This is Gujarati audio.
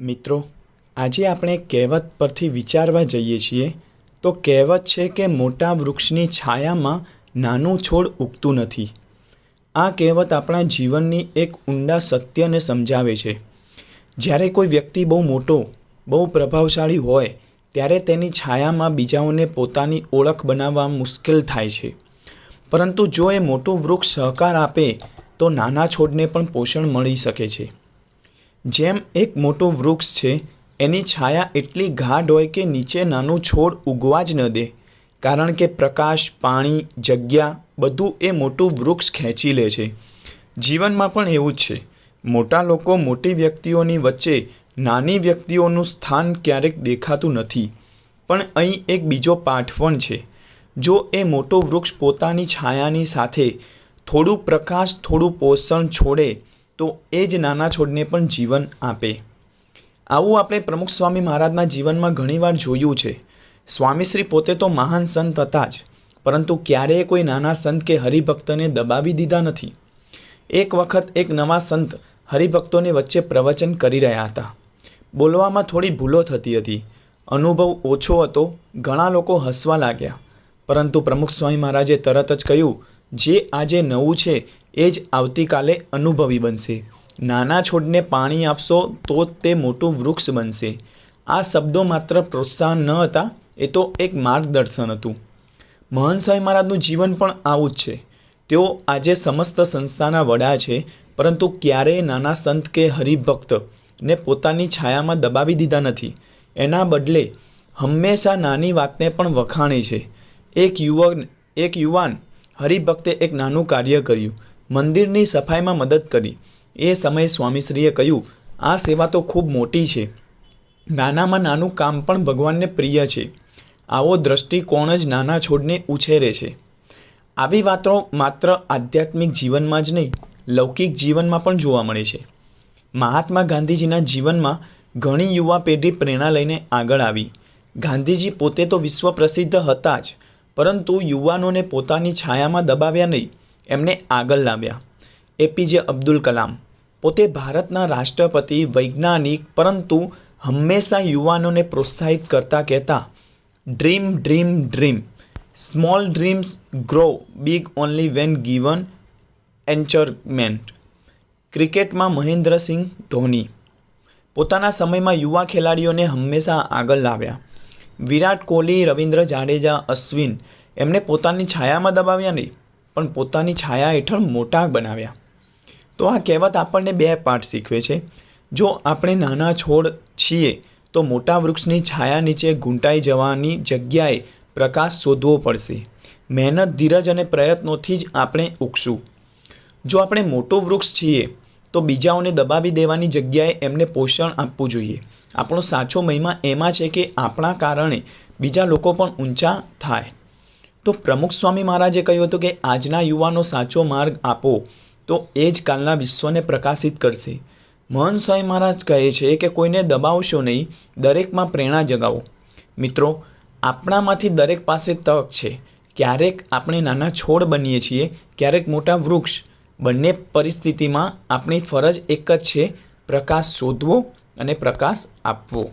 મિત્રો, આજે આપણે કહેવત પરથી વિચારવા જઈએ છીએ, તો કહેવત છે કે મોટા વૃક્ષની છાયામાં નાનું છોડ ઉગતું નથી. આ કહેવત આપણા જીવનની એક ઊંડા સત્યને સમજાવે છે. જ્યારે કોઈ વ્યક્તિ બહુ મોટો, બહુ પ્રભાવશાળી હોય, ત્યારે તેની છાયામાં બીજાઓને પોતાની ઓળખ બનાવવા મુશ્કેલ થાય છે. પરંતુ જો એ મોટું વૃક્ષ સહકાર આપે, તો નાના છોડને પણ પોષણ મળી શકે છે. જેમ એક મોટું વૃક્ષ છે, એની છાયા એટલી ગાઢ હોય કે નીચે નાનું છોડ ઉગવા જ ન દે. કારણ કે પ્રકાશ, પાણી, જગ્યા બધું એ મોટું વૃક્ષ ખેંચી લે છે. જીવનમાં પણ એવું જ છે. મોટા લોકો મોટી વ્યક્તિઓની વચ્ચે નાની વ્યક્તિઓનું સ્થાન ક્યારેક દેખાતું નથી. પણ અહીં એક બીજો પાઠ પણ છે. જો એ મોટો વૃક્ષ પોતાની છાયાની સાથે થોડું પ્રકાશ, થોડું પોષણ છોડે તો એ જ નાના છોડને પણ જીવન આપે. આવું આપણે પ્રમુખ સ્વામી મહારાજના જીવનમાં ઘણીવાર જોયું છે. સ્વામીશ્રી પોતે તો મહાન સંત હતા જ, પરંતુ ક્યારેય કોઈ નાના સંત કે હરિભક્તને દબાવી દીધા નથી. એક વખત એક નવા સંત હરિભક્તોની વચ્ચે પ્રવચન કરી રહ્યા હતા. બોલવામાં થોડી ભૂલો થતી હતી. અનુભવ ઓછો હતો, ઘણા લોકો હસવા લાગ્યા. પરંતુ પ્રમુખ સ્વામી મહારાજે તરત જ કહ્યું, જે આજે નવું છે એ જ આવતીકાલે અનુભવી બનશે. નાના છોડને પાણી આપશો તો જ તે મોટું વૃક્ષ બનશે. આ શબ્દો માત્ર પ્રોત્સાહન ન હતા, એ તો એક માર્ગદર્શન હતું. મહંત મહારાજનું જીવન પણ આવું જ છે. તેઓ આજે સમસ્ત સંસ્થાના વડા છે, પરંતુ ક્યારેય નાના સંત કે હરિભક્ત ને પોતાની છાયામાં દબાવી દીધા નથી. એના બદલે હંમેશા નાની વાતને પણ વખાણે છે. એક યુવક, એક યુવાન હરિભક્તે એક નાનું કાર્ય કર્યું. મંદિરની સફાઈમાં મદદ કરી. એ સમયે સ્વામીશ્રીએ કહ્યું, આ સેવા તો ખૂબ મોટી છે. નાનામાં નાનું કામ પણ ભગવાનને પ્રિય છે. આવો દ્રષ્ટિકોણ જ નાના છોડને ઉછેરે છે. આવી વાતો માત્ર આધ્યાત્મિક જીવનમાં જ નહીં, લૌકિક જીવનમાં પણ જોવા મળે છે. મહાત્મા ગાંધીજીના જીવનમાં ઘણી યુવા પેઢી પ્રેરણા લઈને આગળ આવી. ગાંધીજી પોતે તો વિશ્વ પ્રસિદ્ધ હતા જ, પરંતુ યુવાનોને પોતાની છાયામાં દબાવ્યા નહીં. એમને આગળ લાવ્યા. એપીજે અબ્દુલ કલામ પોતે ભારતના રાષ્ટ્રપતિ, વૈજ્ઞાનિક, પરંતુ હંમેશા યુવાનોને પ્રોત્સાહિત કરતા કહેતા dream dream dream small dreams grow big only when given encouragement ક્રિકેટમાં મહેન્દ્રસિંહ ધોની પોતાના સમયમાં યુવા ખેલાડીઓને હંમેશા આગળ લાવ્યા. વિરાટ કોહલી, રવિન્દ્ર જાડેજા, અશ્વિન એમને પોતાની છાયામાં દબાવ્યા નહીં. પણ પોતાની છાયા હેઠળ મોટા બનાવ્યા. તો આ કહેવત આપણને બે પાઠ શીખવે છે. જો આપણે નાના છોડ છીએ, તો મોટા વૃક્ષની છાયા નીચે ઘૂંટાઈ જવાની જગ્યાએ પ્રકાશ શોધવો પડશે. મહેનત, ધીરજ અને પ્રયત્નોથી જ આપણે ઉગશું. જો આપણે મોટો વૃક્ષ છીએ, તો બીજાઓને દબાવી દેવાની જગ્યાએ એમને પોષણ આપવું જોઈએ. આપણો સાચો મહિમા એમાં છે કે આપણા કારણે બીજા લોકો પણ ઊંચા થાય. તો પ્રમુખ સ્વામી મહારાજે કહ્યું હતું કે આજના યુવાનો સાચો માર્ગ આપો, તો એ જ કાલના વિશ્વને પ્રકાશિત કરશે. મહંત સ્વામી મહારાજ કહે છે કે કોઈને દબાવશો નહીં, દરેકમાં પ્રેરણા જગાવો. મિત્રો, આપણામાંથી દરેક પાસે તક છે. ક્યારેક આપણે નાના છોડ બનીએ છીએ, ક્યારેક મોટા વૃક્ષ. બંને પરિસ્થિતિમાં આપણી ફરજ એક જ છે, પ્રકાશ શોધવો અને પ્રકાશ આપવો.